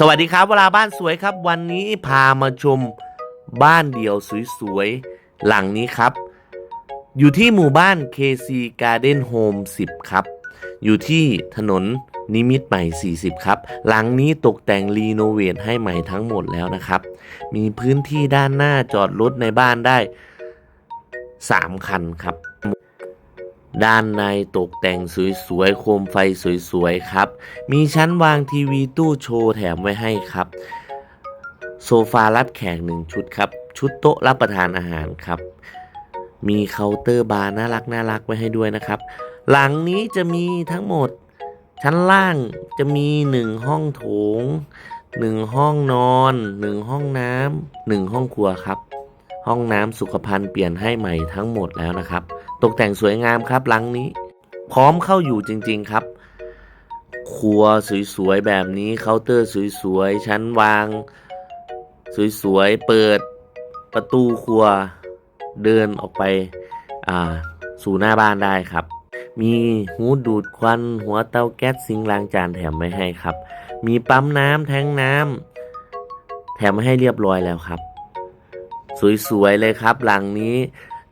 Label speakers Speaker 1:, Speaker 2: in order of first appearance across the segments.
Speaker 1: สวัสดีครับเวลาบ้านสวยครับ วันนี้พามาชมบ้านเดี่ยวสวยๆ หลังนี้ครับ อยู่ที่หมู่บ้าน KC Garden Home 10 ครับ อยู่ที่ถนนนิมิตรใหม่ 40 ครับ หลังนี้ตกแต่งรีโนเวทให้ใหม่ทั้งหมดแล้วนะครับ มีพื้นที่ด้านหน้าจอดรถในบ้านได้ 3 คันครับ ด้านในตกแต่งสวยๆ โคมไฟสวยๆ ครับ มีชั้นวางทีวีตู้โชว์แถมไว้ให้ครับ โซฟารับแขกหนึ่งชุดครับ ชุดโต๊ะรับประทานอาหารครับ มีเคาน์เตอร์บาร์น่ารักน่ารักไว้ให้ด้วยนะครับ หลังนี้จะมีทั้งหมด ชั้นล่างจะมีหนึ่งห้องโถงหนึ่งห้องนอนหนึ่งห้องน้ำหนึ่งห้องครัวครับ ห้องน้ำสุขภัณฑ์เปลี่ยนให้ใหม่ทั้งหมดแล้วนะครับ ตกแต่งสวยงามครับหลังนี้ พร้อมเข้าอยู่จริง ๆครับ ครัวสวยๆแบบนี้เคาน์เตอร์สวยๆชั้นวาง สวยๆเปิดประตูครัวเดินออกไปสู่หน้าบ้านได้ครับ มีหูดูดควัน หัวเตาแก๊สซิงล้างจานแถมไว้ให้ครับ มีปั๊มน้ำแทงน้ำแถมไว้ให้เรียบร้อยแล้วครับ สวยๆเลยครับ หลังนี้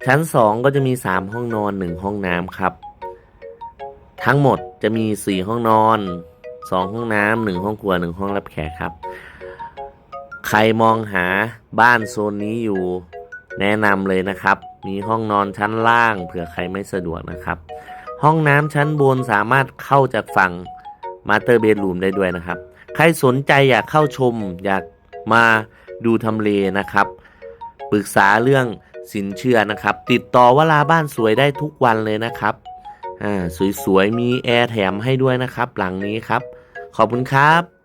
Speaker 1: ชั้น 2 ก็จะมี 3 ห้องนอน 1 ห้องน้ำครับ ทั้งหมดจะมี 4 ห้องนอน 2 ห้องน้ำ1ห้องครัว 1 ห้องรับแขกครับ ใครมองหาบ้านโซนนี้อยู่แนะนำเลยนะครับ มีห้องนอนชั้นล่าง เผื่อใครไม่สะดวกนะครับ ห้องน้ำชั้นบนสามารถเข้าจากฝั่งมาสเตอร์เบดรูมได้ด้วยนะครับ ใครสนใจอยากเข้าชมอยากมาดูทำเลนะครับ ปรึกษาเรื่องสินเชื่อนะครับ ติดต่อวลาบ้านสวยได้ทุกวันเลยนะครับอ่าสวยๆมีแอร์แถมให้ด้วยนะครับ หลังนี้ครับ ขอบคุณครับ